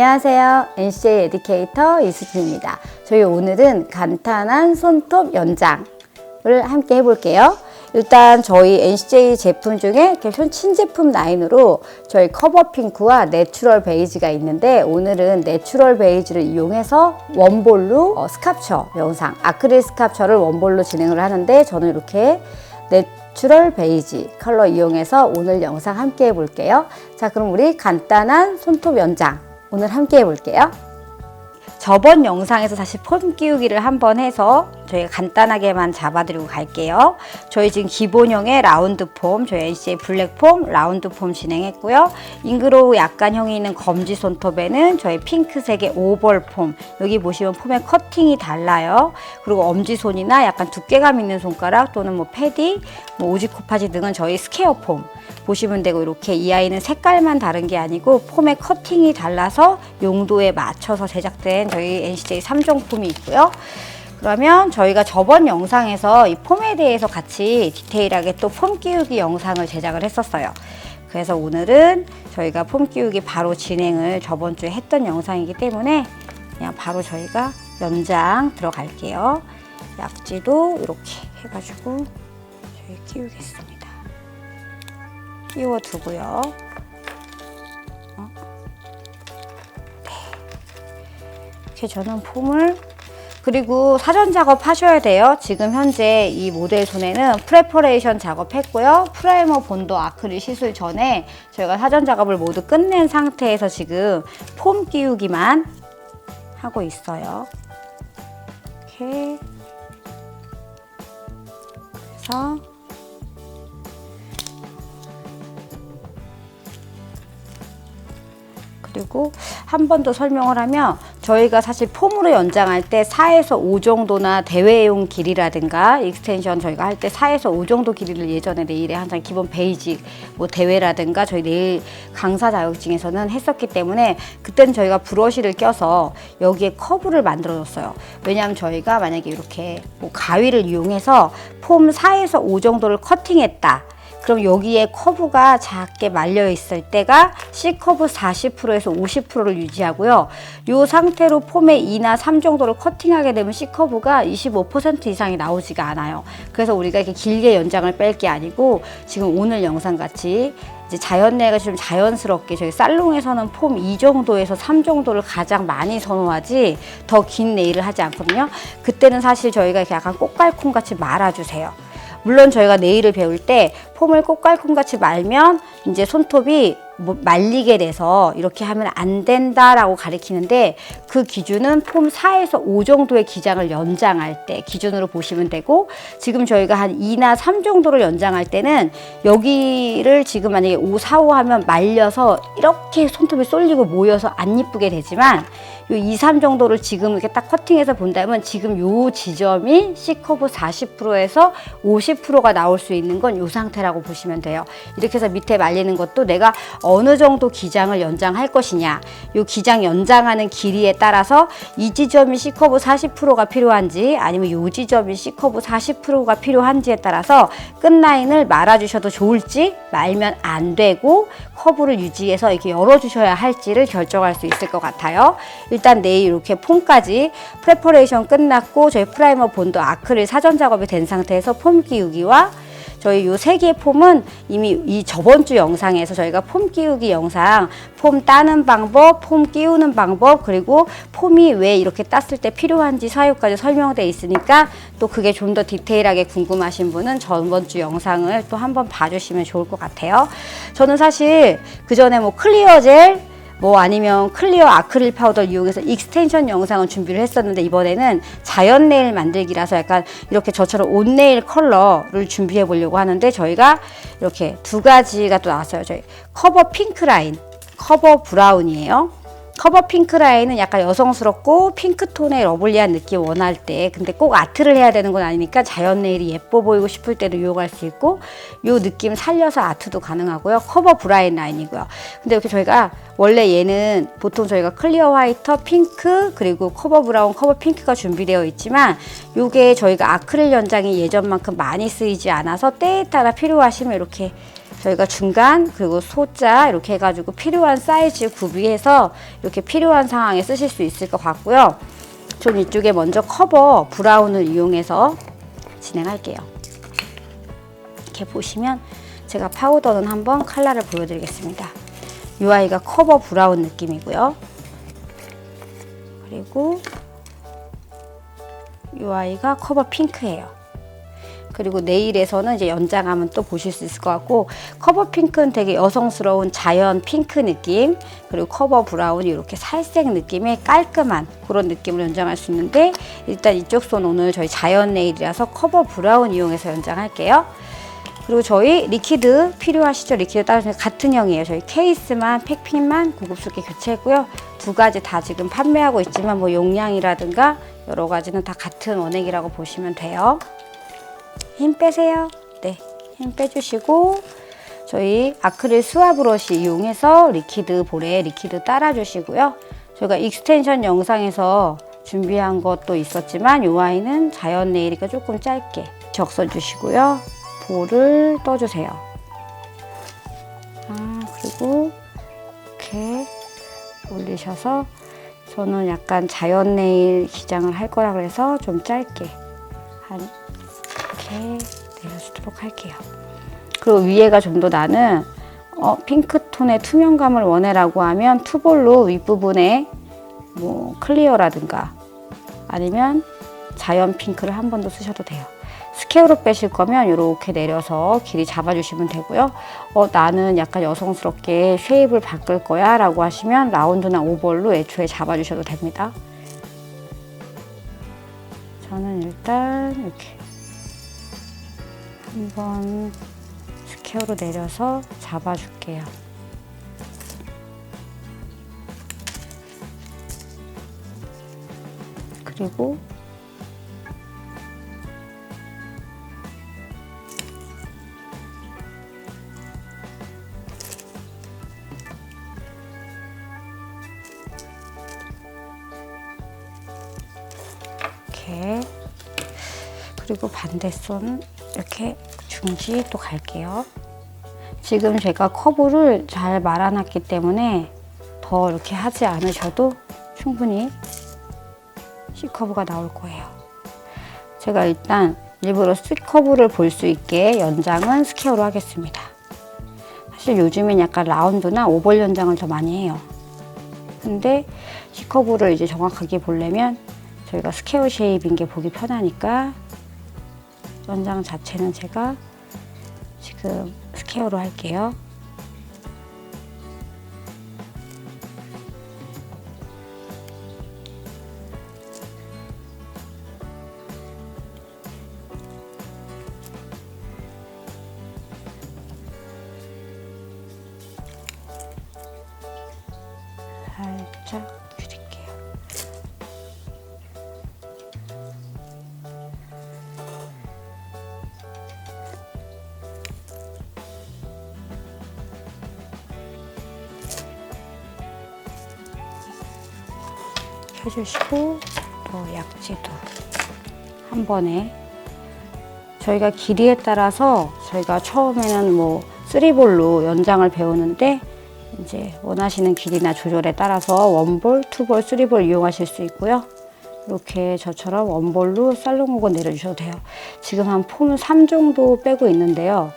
안녕하세요. NCJ 에듀케이터 이수진입니다. 저희 오늘은 간단한 손톱 연장을 함께 해볼게요. 일단 저희 NCJ 제품 중에 이렇게 신제품 라인으로 저희 커버 핑크와 내추럴 베이지가 있는데 오늘은 내추럴 베이지를 이용해서 원볼로 어, 스캅처 영상, 아크릴 스캅처를 원볼로 진행을 하는데 저는 이렇게 내추럴 베이지 컬러 이용해서 오늘 영상 함께 해볼게요. 자, 그럼 우리 간단한 손톱 연장 오늘 함께 해볼게요. 저번 영상에서 다시 폼 끼우기를 한번 해서 저희가 간단하게만 잡아드리고 갈게요. 저희 지금 기본형의 라운드 폼, 저희 NCA 블랙 폼, 라운드 폼 진행했고요. 잉그로우 약간 형이 있는 검지 손톱에는 저희 핑크색의 오벌 폼, 여기 보시면 폼의 커팅이 달라요. 그리고 엄지손이나 약간 두께감 있는 손가락 또는 뭐 패디, 뭐 오지코파지 등은 저희 스퀘어 폼 보시면 되고 이렇게 이 아이는 색깔만 다른 게 아니고 폼의 커팅이 달라서 용도에 맞춰서 제작된 저희 NCJ 3종 폼이 있고요. 그러면 저희가 저번 영상에서 이 폼에 대해서 같이 디테일하게 또 폼 끼우기 영상을 제작을 했었어요. 그래서 오늘은 저희가 폼 끼우기 바로 진행을 저번 주에 했던 영상이기 때문에 그냥 바로 저희가 연장 들어갈게요. 약지도 이렇게 해가지고 저희 끼우겠습니다. 끼워두고요. 이렇게 저는 폼을 그리고 사전 작업 하셔야 돼요. 지금 현재 이 모델 손에는 프레퍼레이션 작업했고요. 프라이머 본도 아크릴 시술 전에 저희가 사전 작업을 모두 끝낸 상태에서 지금 폼 끼우기만 하고 있어요. 이렇게 그래서 그리고 한 번 더 설명을 하면 저희가 사실 폼으로 연장할 때 4에서 5 정도나 대회용 길이라든가 익스텐션 저희가 할 때 4에서 5 정도 길이를 예전에 네일에 항상 기본 베이직 뭐 대회라든가 저희 네일 강사 자격증에서는 했었기 때문에 그때는 저희가 브러쉬를 껴서 여기에 커브를 만들어 줬어요. 왜냐하면 저희가 만약에 이렇게 뭐 가위를 이용해서 폼 4에서 5 정도를 커팅했다. 그럼 여기에 커브가 작게 말려 있을 때가 C 커브 40%에서 50%를 유지하고요. 이 상태로 폼의 2나 3 정도를 커팅하게 되면 C 커브가 25% 이상이 나오지가 않아요. 그래서 우리가 이렇게 길게 연장을 뺄 게 아니고 지금 오늘 영상 같이 이제 자연내가 좀 자연스럽게 저희 살롱에서는 폼 2 정도에서 3 정도를 가장 많이 선호하지 더 긴 네일을 하지 않거든요. 그때는 사실 저희가 이렇게 약간 꽃갈콘 같이 말아주세요. 물론 저희가 네일을 배울 때 폼을 꽃갈콘같이 말면 이제 손톱이 뭐 말리게 돼서 이렇게 하면 안 된다라고 가리키는데 그 기준은 폼 4에서 5 정도의 기장을 연장할 때 기준으로 보시면 되고 지금 저희가 한 2나 3 정도를 연장할 때는 여기를 지금 만약에 5, 4, 5 하면 말려서 이렇게 손톱이 쏠리고 모여서 안 이쁘게 되지만 요 2, 3 정도를 지금 이렇게 딱 커팅해서 본다면 지금 요 지점이 C커브 40%에서 50%가 나올 수 있는 건 요 상태라고 보시면 돼요. 이렇게 해서 밑에 말리는 것도 내가 어느 정도 기장을 연장할 것이냐 요 기장 연장하는 길이에 따라서 이 지점이 C커브 40%가 필요한지 아니면 요 지점이 C커브 40%가 필요한지에 따라서 끝라인을 말아주셔도 좋을지 말면 안 되고 커브를 유지해서 이렇게 열어주셔야 할지를 결정할 수 있을 것 같아요. 일단 내일 이렇게 폼까지 프레퍼레이션 끝났고 저희 프라이머 본도 아크릴 사전 작업이 된 상태에서 폼 끼우기와 저희 요 세 개의 폼은 이미 이 저번 주 영상에서 저희가 폼 끼우기 영상, 폼 따는 방법, 폼 끼우는 방법, 그리고 폼이 왜 이렇게 땄을 때 필요한지 사유까지 설명되어 있으니까 또 그게 좀 더 디테일하게 궁금하신 분은 저번 주 영상을 또 한번 봐주시면 좋을 것 같아요. 저는 사실 그 전에 뭐 클리어 젤, 뭐 아니면 클리어 아크릴 파우더를 이용해서 익스텐션 영상을 준비를 했었는데 이번에는 자연 네일 만들기라서 약간 이렇게 저처럼 온 네일 컬러를 준비해 보려고 하는데 저희가 이렇게 두 가지가 또 나왔어요. 저희 커버 핑크 라인, 커버 브라운이에요. 커버 핑크 라인은 약간 여성스럽고 핑크톤의 러블리한 느낌 원할 때 근데 꼭 아트를 해야 되는 건 아니니까 자연 네일이 예뻐 보이고 싶을 때도 이용할 수 있고 요 느낌 살려서 아트도 가능하고요. 커버 브라인 라인이고요. 근데 이렇게 저희가 원래 얘는 보통 저희가 클리어 화이터 핑크 그리고 커버 브라운 커버 핑크가 준비되어 있지만 요게 저희가 아크릴 연장이 예전만큼 많이 쓰이지 않아서 때에 따라 필요하시면 이렇게 저희가 중간 그리고 소자 이렇게 해가지고 필요한 사이즈 구비해서 이렇게 필요한 상황에 쓰실 수 있을 것 같고요. 전 이쪽에 먼저 커버 브라운을 이용해서 진행할게요. 이렇게 보시면 제가 파우더는 한번 컬러를 보여드리겠습니다. 이 아이가 커버 브라운 느낌이고요. 그리고 이 아이가 커버 핑크예요. 그리고 네일에서는 이제 연장하면 또 보실 수 있을 것 같고 커버 핑크는 되게 여성스러운 자연 핑크 느낌 그리고 커버 브라운이 이렇게 살색 느낌의 깔끔한 그런 느낌을 연장할 수 있는데 일단 이쪽 손 오늘 저희 자연 네일이라서 커버 브라운 이용해서 연장할게요. 그리고 저희 리퀴드 필요하시죠? 리퀴드 따로 같은 형이에요. 저희 케이스만 팩핀만 고급스럽게 교체했고요. 두 가지 다 지금 판매하고 있지만 뭐 용량이라든가 여러 가지는 다 같은 원액이라고 보시면 돼요. 힘 빼세요. 네, 힘 빼주시고 저희 아크릴 수화 브러쉬 이용해서 리퀴드 볼에 리퀴드 따라주시고요. 저희가 익스텐션 영상에서 준비한 것도 있었지만 이 아이는 자연 네일이니까 조금 짧게 적셔주시고요. 볼을 떠주세요. 아, 그리고 이렇게 올리셔서 저는 약간 자연 네일 기장을 할 거라 그래서 좀 짧게 한 이렇게 내려주도록 할게요. 그리고 위에가 좀 더 나는 어, 핑크톤의 투명감을 원해라고 하면 투볼로 윗부분에 뭐 클리어라든가 아니면 자연 핑크를 한 번 더 쓰셔도 돼요. 스퀘어로 빼실 거면 이렇게 내려서 길이 잡아주시면 되고요. 어, 나는 약간 여성스럽게 쉐입을 바꿀 거야 라고 하시면 라운드나 오벌로 애초에 잡아주셔도 됩니다. 저는 일단 이렇게 한번 스퀘어로 내려서 잡아줄게요. 그리고 그리고 반대손 이렇게 중지 또 갈게요. 지금 제가 커브를 잘 말아놨기 때문에 더 이렇게 하지 않으셔도 충분히 C커브가 나올 거예요. 제가 일단 일부러 C커브를 볼 수 있게 연장은 스퀘어로 하겠습니다. 사실 요즘엔 약간 라운드나 오벌 연장을 더 많이 해요. 근데 C커브를 이제 정확하게 보려면 저희가 스퀘어 쉐입인 게 보기 편하니까 연장 자체는 제가 지금 스퀘어로 할게요. 해주시고 또 약지도 한 번에 저희가 길이에 따라서 저희가 처음에는 뭐 쓰리볼로 연장을 배우는데 이제 원하시는 길이나 조절에 따라서 원볼, 투볼, 쓰리볼 이용하실 수 있고요. 이렇게 저처럼 원볼로 살롱목은 내려주셔도 돼요. 지금 한 폼 3 정도 빼고 있는데요.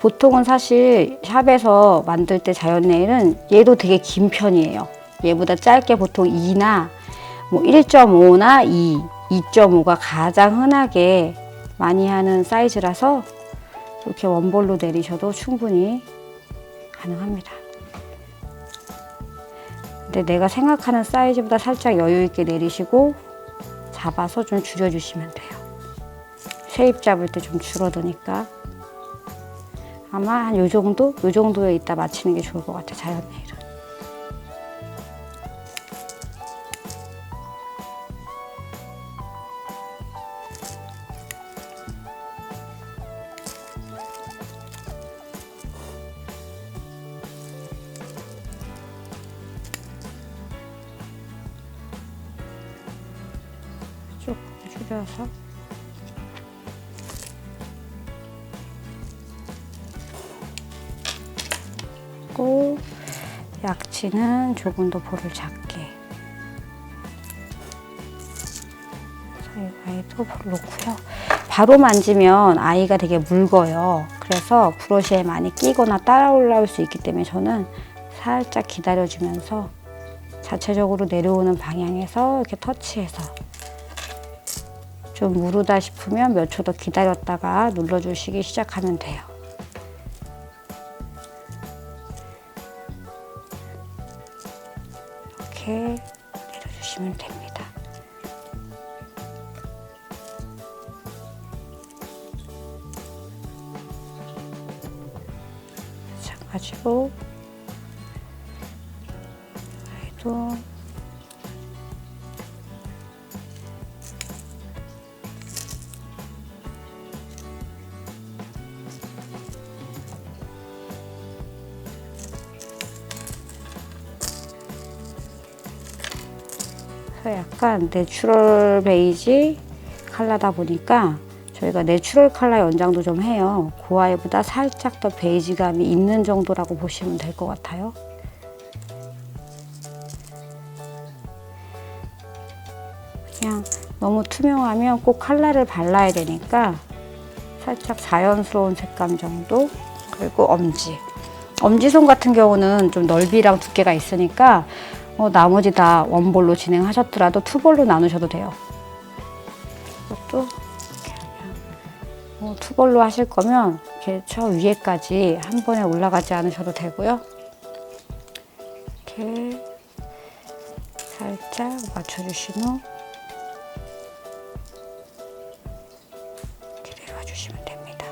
보통은 사실 샵에서 만들 때 자연 네일은 얘도 되게 긴 편이에요. 얘보다 짧게 보통 2나 뭐 1.5나 2, 2.5가 가장 흔하게 많이 하는 사이즈라서 이렇게 원볼로 내리셔도 충분히 가능합니다. 근데 내가 생각하는 사이즈보다 살짝 여유 있게 내리시고 잡아서 좀 줄여주시면 돼요. 쉐입 잡을 때 좀 줄어드니까 아마 한 요 정도? 요 정도에 있다 맞추는 게 좋을 것 같아요. 자연 네일 약지는 조금 더 볼을 작게 사이사이도 볼 놓고요. 바로 만지면 아이가 되게 묽어요. 그래서 브러쉬에 많이 끼거나 따라 올라올 수 있기 때문에 저는 살짝 기다려주면서 자체적으로 내려오는 방향에서 이렇게 터치해서 좀 무르다 싶으면 몇 초 더 기다렸다가 눌러주시기 시작하면 돼요. 이렇게 내려주시면 됩니다. 마찬가지로 아이도 약간 내추럴 베이지 컬러다 보니까 저희가 내추럴 컬러 연장도 좀 해요. 그 아이보다 살짝 더 베이지감이 있는 정도라고 보시면 될 것 같아요. 그냥 너무 투명하면 꼭 컬러를 발라야 되니까 살짝 자연스러운 색감 정도 그리고 엄지 엄지손 같은 경우는 좀 넓이랑 두께가 있으니까 어, 나머지 다 원볼로 진행하셨더라도 투볼로 나누셔도 돼요. 이것도 어, 투볼로 하실 거면 이렇게 저 위에까지 한 번에 올라가지 않으셔도 되고요. 이렇게 살짝 맞춰주신 후 이렇게 내려와 주시면 됩니다.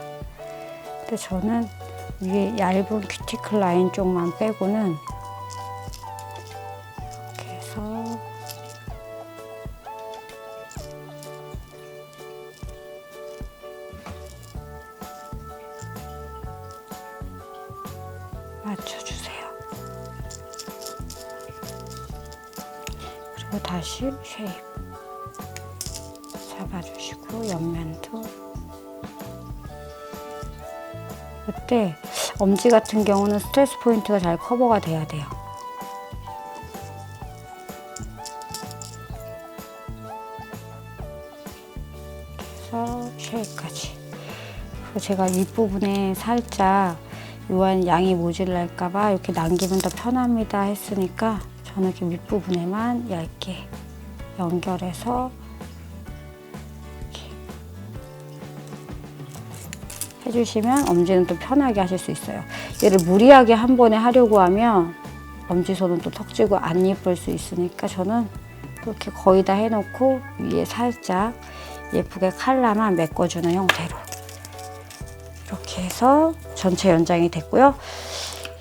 근데 저는 위에 얇은 큐티클 라인 쪽만 빼고는 그리고 다시 쉐입 잡아주시고 옆면도 그때 엄지 같은 경우는 스트레스 포인트가 잘 커버가 돼야 돼요. 그래서 쉐입까지. 제가 윗부분에 살짝 요한 양이 모질랄까봐 이렇게 남기면 더 편합니다 했으니까 저는 이렇게 윗부분에만 얇게 연결해서 해주시면 엄지는 또 편하게 하실 수 있어요. 얘를 무리하게 한 번에 하려고 하면 엄지손은 또 턱지고 안 예쁠 수 있으니까 저는 이렇게 거의 다 해놓고 위에 살짝 예쁘게 칼라만 메꿔주는 형태로 이렇게 해서 전체 연장이 됐고요.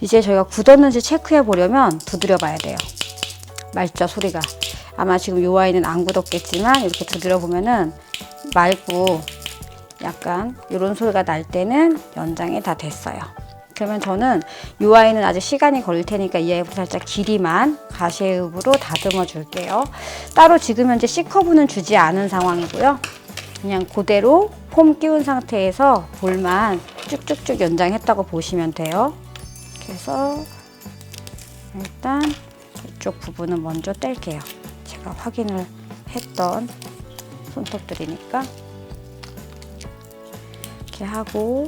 이제 저희가 굳었는지 체크해 보려면 두드려 봐야 돼요. 맑죠 소리가. 아마 지금 요 아이는 안 굳었겠지만 이렇게 두드려 보면은 맑고 약간 이런 소리가 날 때는 연장이 다 됐어요. 그러면 저는 이 아이는 아직 시간이 걸릴 테니까 이 아이부터 살짝 길이만 가시읍으로 다듬어 줄게요. 따로 지금 현재 C커브는 주지 않은 상황이고요. 그냥 그대로 폼 끼운 상태에서 볼만 쭉쭉쭉 연장했다고 보시면 돼요. 그래서 일단 이쪽 부분은 먼저 뗄게요. 제가 확인을 했던 손톱들이니까 이렇게 하고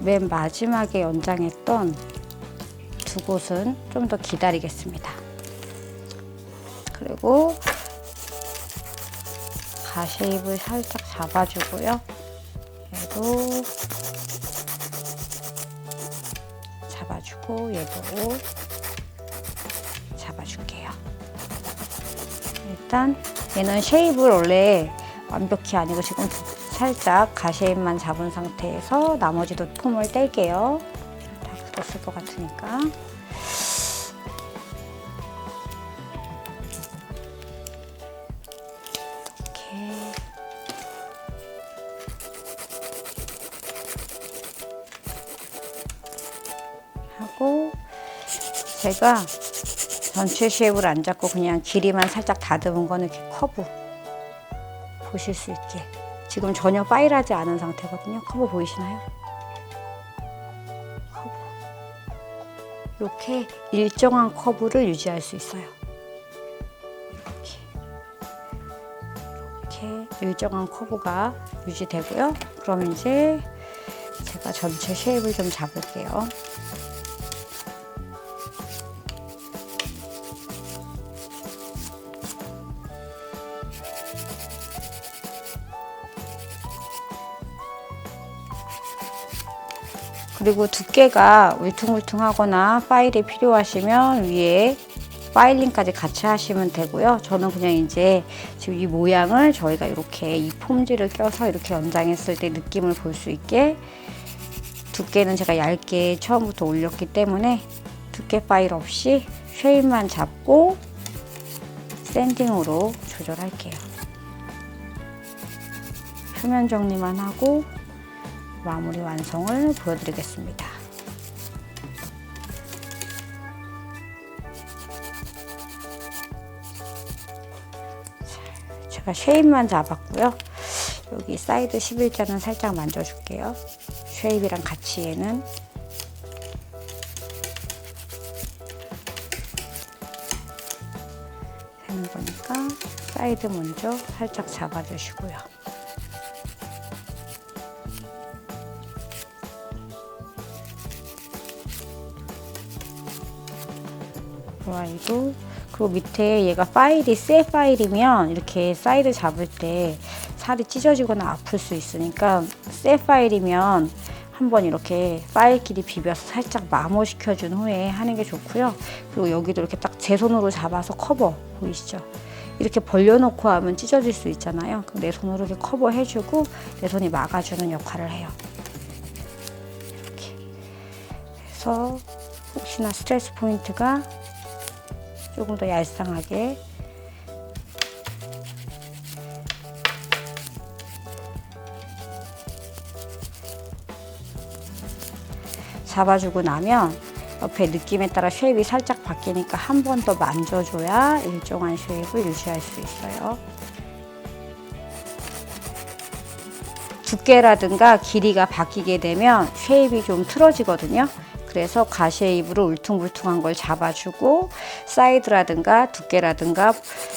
맨 마지막에 연장했던 두 곳은 좀 더 기다리겠습니다. 그리고 가시입을 살짝 잡아주고요. 얘도 잡아주고 얘도 일단 얘는 쉐입을 원래 완벽히 아니고 지금 살짝 가시입만 잡은 상태에서 나머지도 폼을 뗄게요. 다 굳었을 것 같으니까. 이렇게 하고 제가 전체 쉐입을 안 잡고 그냥 길이만 살짝 다듬은 거는 이렇게 커브 보실 수 있게 지금 전혀 파일하지 않은 상태거든요. 커브 보이시나요? 커브 이렇게 일정한 커브를 유지할 수 있어요. 이렇게, 이렇게 일정한 커브가 유지되고요. 그럼 이제 제가 전체 쉐입을 좀 잡을게요. 그리고 두께가 울퉁불퉁하거나 파일이 필요하시면 위에 파일링까지 같이 하시면 되고요. 저는 그냥 이제 지금 이 모양을 저희가 이렇게 이 폼지를 껴서 이렇게 연장했을 때 느낌을 볼 수 있게 두께는 제가 얇게 처음부터 올렸기 때문에 두께 파일 없이 쉐입만 잡고 샌딩으로 조절할게요. 표면 정리만 하고 마무리 완성을 보여드리겠습니다. 자, 제가 쉐입만 잡았고요. 여기 사이드 11자는 살짝 만져줄게요. 쉐입이랑 같이 얘는 거니까 사이드 먼저 살짝 잡아주시고요. 와이도 그리고 밑에 얘가 파일이 새 파일이면 이렇게 사이드 잡을 때 살이 찢어지거나 아플 수 있으니까 새 파일이면 한번 이렇게 파일끼리 비벼서 살짝 마모시켜 준 후에 하는 게 좋고요. 그리고 여기도 이렇게 딱 제 손으로 잡아서 커버 보이시죠? 이렇게 벌려놓고 하면 찢어질 수 있잖아요. 그럼 내 손으로 이렇게 커버해주고 내 손이 막아주는 역할을 해요. 이렇게 해서 혹시나 스트레스 포인트가 조금 더 얄쌍하게 잡아주고 나면 옆에 느낌에 따라 쉐입이 살짝 바뀌니까 한 번 더 만져줘야 일정한 쉐입을 유지할 수 있어요. 두께라든가 길이가 바뀌게 되면 쉐입이 좀 틀어지거든요. 그래서 가시의 입으로 울퉁불퉁한 걸 잡아주고 사이드라든가 두께라든가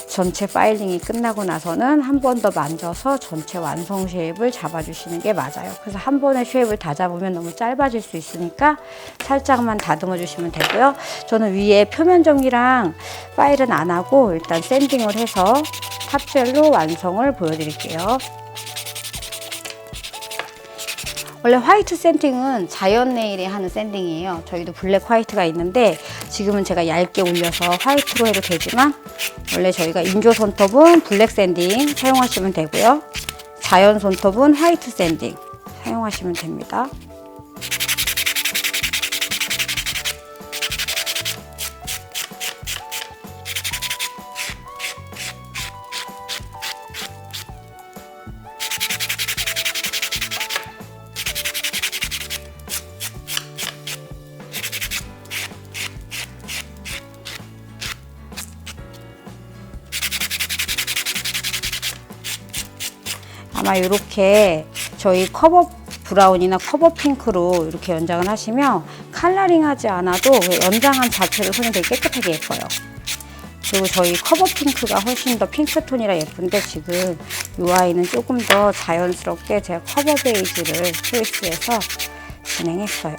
전체 파일링이 끝나고 나서는 한 번 더 만져서 전체 완성 쉐입을 잡아주시는 게 맞아요. 그래서 한 번에 쉐입을 다 잡으면 너무 짧아질 수 있으니까 살짝만 다듬어 주시면 되고요. 저는 위에 표면 정리랑 파일은 안 하고 일단 샌딩을 해서 탑젤로 완성을 보여드릴게요. 원래 화이트 샌딩은 자연 네일에 하는 샌딩이에요. 저희도 블랙 화이트가 있는데 지금은 제가 얇게 올려서 화이트로 해도 되지만 원래 저희가 인조 손톱은 블랙 샌딩 사용하시면 되고요. 자연 손톱은 화이트 샌딩 사용하시면 됩니다. 아마 이렇게 저희 커버 브라운이나 커버 핑크로 이렇게 연장을 하시면 칼라링 하지 않아도 연장한 자체로 손이 되게 깨끗하게 예뻐요. 그리고 저희 커버 핑크가 훨씬 더 핑크톤이라 예쁜데 지금 이 아이는 조금 더 자연스럽게 제가 커버 베이지를 초이스해서 진행했어요.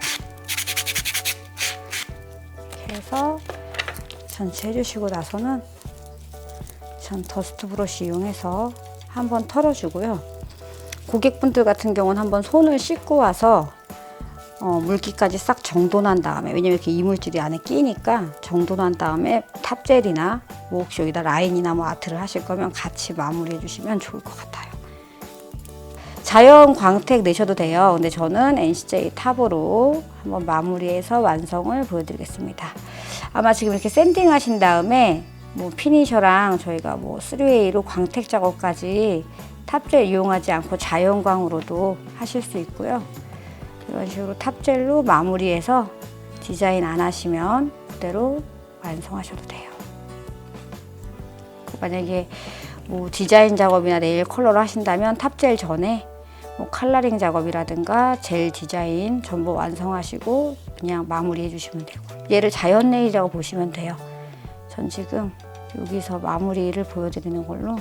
이렇게 해서 전체 해주시고 나서는 전 더스트 브러쉬 이용해서 한번 털어주고요. 고객분들 같은 경우는 한번 손을 씻고 와서 어, 물기까지 싹 정돈한 다음에 왜냐면 이렇게 이물질이 안에 끼니까 정돈한 다음에 탑젤이나 뭐 혹시 여기다 라인이나 뭐 아트를 하실 거면 같이 마무리해 주시면 좋을 것 같아요. 자연 광택 내셔도 돼요. 근데 저는 NCJ 탑으로 한번 마무리해서 완성을 보여드리겠습니다. 아마 지금 이렇게 샌딩 하신 다음에 뭐 피니셔랑 저희가 뭐 3웨이로 광택 작업까지 탑젤 이용하지 않고 자연광으로도 하실 수 있고요. 이런 식으로 탑젤로 마무리해서 디자인 안 하시면 그대로 완성하셔도 돼요. 만약에 뭐 디자인 작업이나 네일 컬러를 하신다면 탑젤 전에 뭐뭐 칼라링 작업이라든가 젤 디자인 전부 완성하시고 그냥 마무리해 주시면 되고 얘를 자연 네일이라고 보시면 돼요. 전 지금 여기서 마무리를 보여드리는 걸로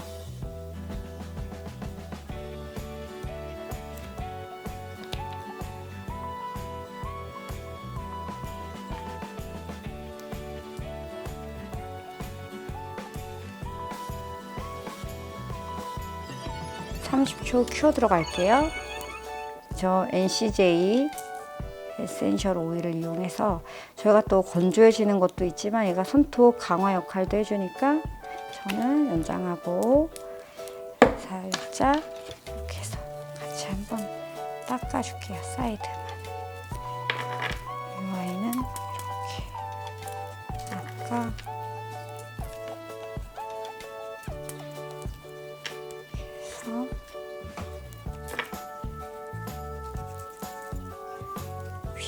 (30초) 큐어 들어갈게요. 저 NCJ 에센셜 오일을 이용해서 저희가 또 건조해지는 것도 있지만 얘가 손톱 강화 역할도 해주니까 저는 연장하고 살짝 이렇게 해서 같이 한번 닦아줄게요 사이드만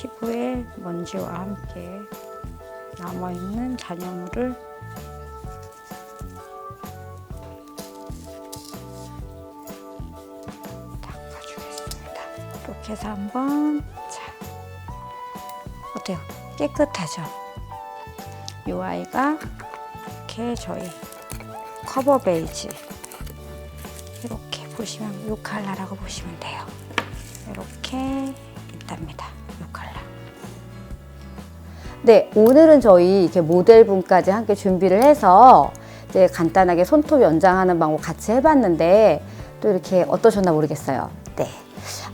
피부에 먼지와 함께 남아있는 잔여물을 닦아주겠습니다. 이렇게 해서 한번 자 어때요? 깨끗하죠? 이 아이가 이렇게 저희 커버 베이지 이렇게 보시면 이 컬러라고 보시면 돼요. 이렇게 네, 오늘은 저희 이렇게 모델분까지 함께 준비를 해서 이제 간단하게 손톱 연장하는 방법 같이 해봤는데 또 이렇게 어떠셨나 모르겠어요. 네.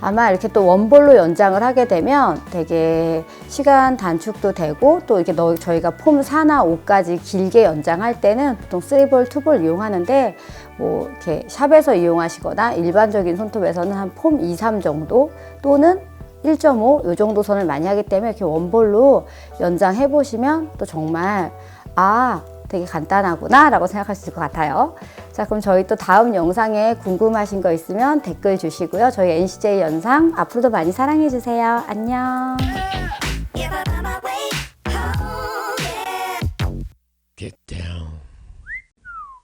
아마 이렇게 또 원볼로 연장을 하게 되면 되게 시간 단축도 되고 또 이렇게 너, 저희가 폼 4나 5까지 길게 연장할 때는 보통 3볼, 2볼 이용하는데 뭐 이렇게 샵에서 이용하시거나 일반적인 손톱에서는 한 폼 2, 3 정도 또는 1.5요 정도 선을 많이 하기 때문에 이렇게 원볼로 연장해 보시면 또 정말 아 되게 간단하구나 라고 생각할 수 있을 것 같아요. 자 그럼 저희 또 다음 영상에 궁금하신 거 있으면 댓글 주시고요. 저희 NCJ 연상 앞으로도 많이 사랑해 주세요. 안녕. Get down.